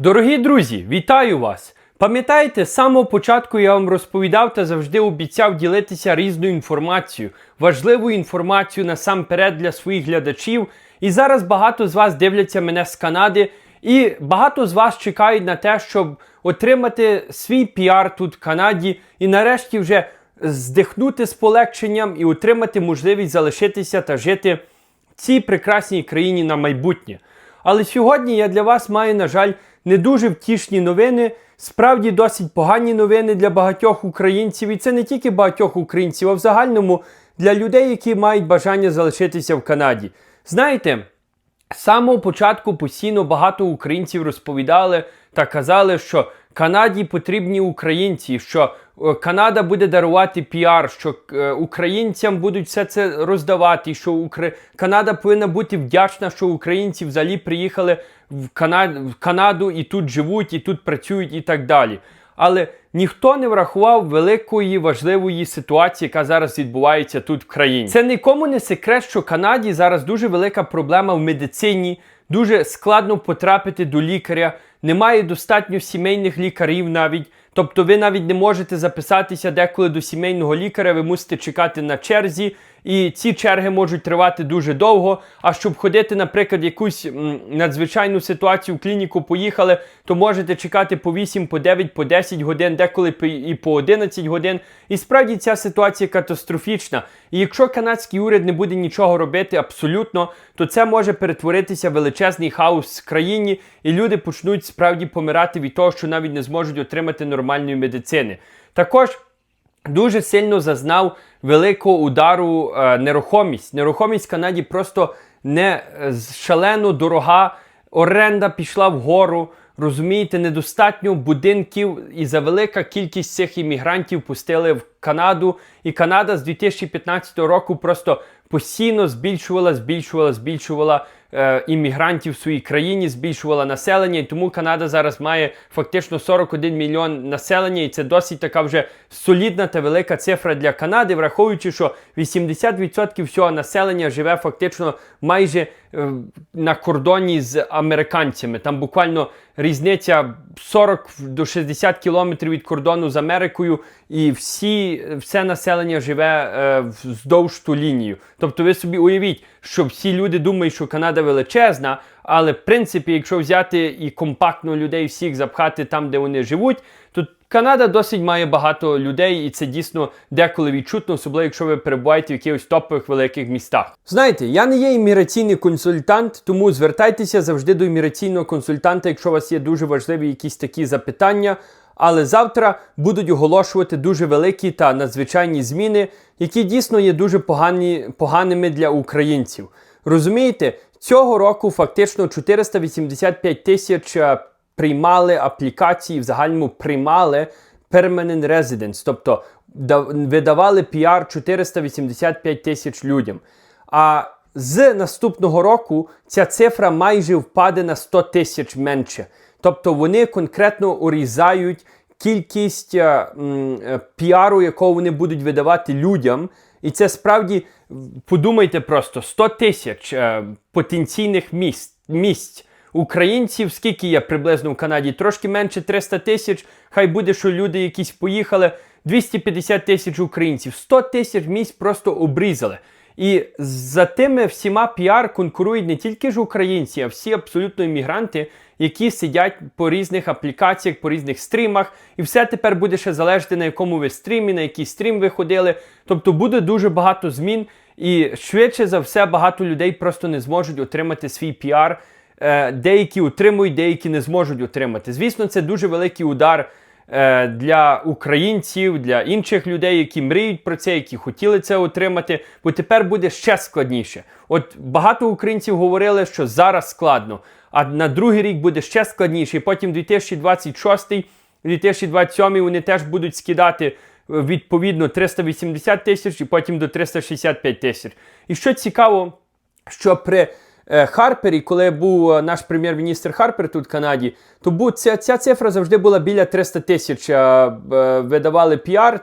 Дорогі друзі, вітаю вас! Пам'ятаєте, з самого початку я вам розповідав та завжди обіцяв ділитися різною інформацією, важливою інформацією насамперед для своїх глядачів. І зараз багато з вас дивляться мене з Канади, і багато з вас чекають на те, щоб отримати свій піар тут в Канаді і нарешті вже здихнути з полегшенням і отримати можливість залишитися та жити в цій прекрасній країні на майбутнє. Але сьогодні я для вас маю, на жаль, не дуже втішні новини, справді досить погані новини для багатьох українців. І це не тільки багатьох українців, а в загальному для людей, які мають бажання залишитися в Канаді. Знаєте, з самого початку постійно багато українців розповідали та казали, що Канаді потрібні українці, що Канада буде дарувати піар, що е, українцям будуть все це роздавати, що Укра... Канада повинна бути вдячна, що українці взагалі приїхали в, Кана... в Канаду і тут живуть, і тут працюють, і так далі. Але ніхто не врахував великої важливої ситуації, яка зараз відбувається тут в країні. Це нікому не секрет, що Канаді зараз дуже велика проблема в медицині, дуже складно потрапити до лікаря, немає достатньо сімейних лікарів навіть. Тобто ви навіть не можете записатися деколи до сімейного лікаря, ви мусите чекати на черзі, і ці черги можуть тривати дуже довго. А щоб ходити, наприклад, якусь м, надзвичайну ситуацію в клініку поїхали, то можете чекати по 8, по 9, по 10 годин, деколи і по 11 годин. І справді ця ситуація катастрофічна. І якщо канадський уряд не буде нічого робити абсолютно, то це може перетворитися в величезний хаос в країні, і люди почнуть справді помирати від того, що навіть не зможуть отримати нормальної медицини. Також дуже сильно зазнав великого удару е, нерухомість. Нерухомість в Канаді просто не е, шалено дорога. Оренда пішла вгору. Розумієте, недостатньо будинків і за велика кількість цих іммігрантів пустили в Канаду. І Канада з 2015 року просто постійно збільшувала, збільшувала, збільшувала е, іммігрантів в своїй країні, збільшувала населення. І тому Канада зараз має фактично 41 мільйон населення, і це досить така вже солідна та велика цифра для Канади, враховуючи, що 80% всього населення живе фактично майже на кордоні з американцями. Там буквально різниця 40 до 60 кілометрів від кордону з Америкою, і всі, все населення живе е, вздовж ту лінію. Тобто ви собі уявіть, що всі люди думають, що Канада величезна, але в принципі, якщо взяти і компактно людей всіх запхати там, де вони живуть, то Канада досить має багато людей, і це дійсно деколи відчутно, особливо якщо ви перебуваєте в якихось топових великих містах. Знаєте, я не є імміграційний консультант, тому звертайтеся завжди до імміграційного консультанта, якщо у вас є дуже важливі якісь такі запитання. Але завтра будуть оголошувати дуже великі та надзвичайні зміни, які дійсно є дуже погані, поганими для українців. Розумієте, цього року фактично 485 тисяч е, приймали аплікації, в загальному приймали permanent residence, тобто видавали піар 485 тисяч людям. А з наступного року ця цифра майже впаде на 100 тисяч менше. Тобто вони конкретно урізають кількість е, е, піару, якого вони будуть видавати людям. І це справді подумайте просто 100 тисяч е, потенційних місць, місць українців. Скільки є приблизно в Канаді? Трошки менше 300 тисяч. Хай буде, що люди якісь поїхали. 250 тисяч українців, 100 тисяч місць просто обрізали. І за тими всіма піар конкурують не тільки ж українці, а всі абсолютно іммігранти, які сидять по різних аплікаціях, по різних стрімах, і все тепер буде ще залежати, на якому ви стрімі, на який стрім ви ходили. Тобто буде дуже багато змін, і швидше за все багато людей просто не зможуть отримати свій піар. Е, Деякі отримують, деякі не зможуть отримати. Звісно, це дуже великий удар е, для українців, для інших людей, які мріють про це, які хотіли це отримати, бо тепер буде ще складніше. От багато українців говорили, що зараз складно, а на другий рік буде ще складніше. Потім 2026 2027 вони теж будуть скидати е, відповідно 380 тисяч і потім до 365 тисяч. І що цікаво, що при е, Харпері, коли був е, наш прем'єр-міністр Харпер тут в Канаді, то ця, ця цифра завжди була біля 300 тисяч. Видавали піар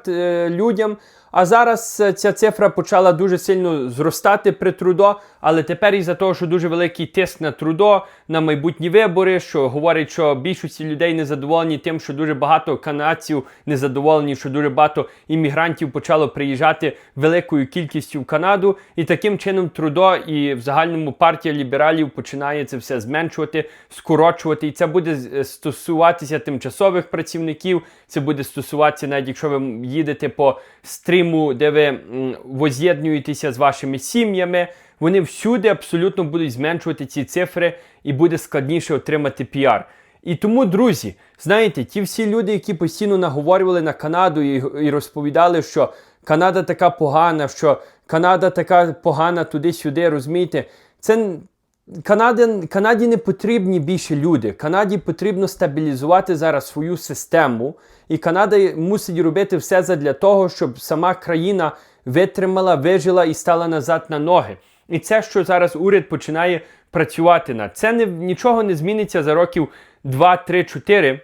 людям. А зараз ця цифра почала дуже сильно зростати при трудо, Але тепер із-за того, що дуже великий тиск на трудо, на майбутні вибори, що говорить, що більшості людей не задоволені тим, що дуже багато канадців не задоволені, що дуже багато іммігрантів почало приїжджати великою кількістю в Канаду, і таким чином трудо і в загальному партія лібералів починає це все зменшувати, скорочувати. І це буде стосуватися тимчасових працівників. Це буде стосуватися, навіть якщо ви їдете по стріму, де ви воз'єднуєтеся з вашими сім'ями. Вони всюди абсолютно будуть зменшувати ці цифри і буде складніше отримати піар. І тому, друзі, знаєте, ті всі люди, які постійно наговорювали на Канаду і, і розповідали, що Канада така погана, що Канада така погана туди-сюди, розумієте, це Канаді, Канаді не потрібні більше люди. Канаді потрібно стабілізувати зараз свою систему, і Канада мусить робити все задля того, щоб сама країна витримала, вижила і стала назад на ноги. І це, що зараз уряд починає працювати над це не нічого не зміниться за років 2, 3, 4.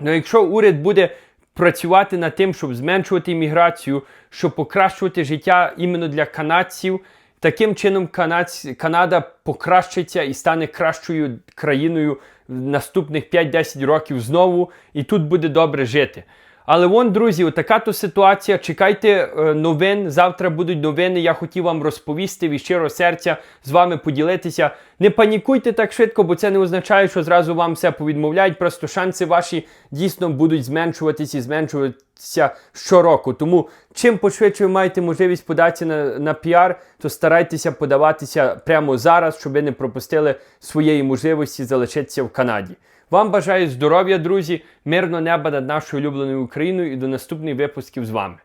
Ну, якщо уряд буде працювати над тим, щоб зменшувати імміграцію, щоб покращувати життя іменно для канадців, таким чином Канадсь- Канада покращиться і стане кращою країною в наступних 5-10 років знову, і тут буде добре жити. Але вон, друзі, така то ситуація. Чекайте е, новин. Завтра будуть новини. Я хотів вам розповісти від щирого серця з вами поділитися. Не панікуйте так швидко, бо це не означає, що зразу вам все повідмовляють. Просто шанси ваші дійсно будуть зменшуватися і зменшуватися щороку. Тому чим пошвидше ви маєте можливість податися на, на піар, то старайтеся подаватися прямо зараз, щоб ви не пропустили своєї можливості залишитися в Канаді. Вам бажаю здоров'я, друзі, мирного неба над нашою улюбленою Україною і до наступних випусків з вами.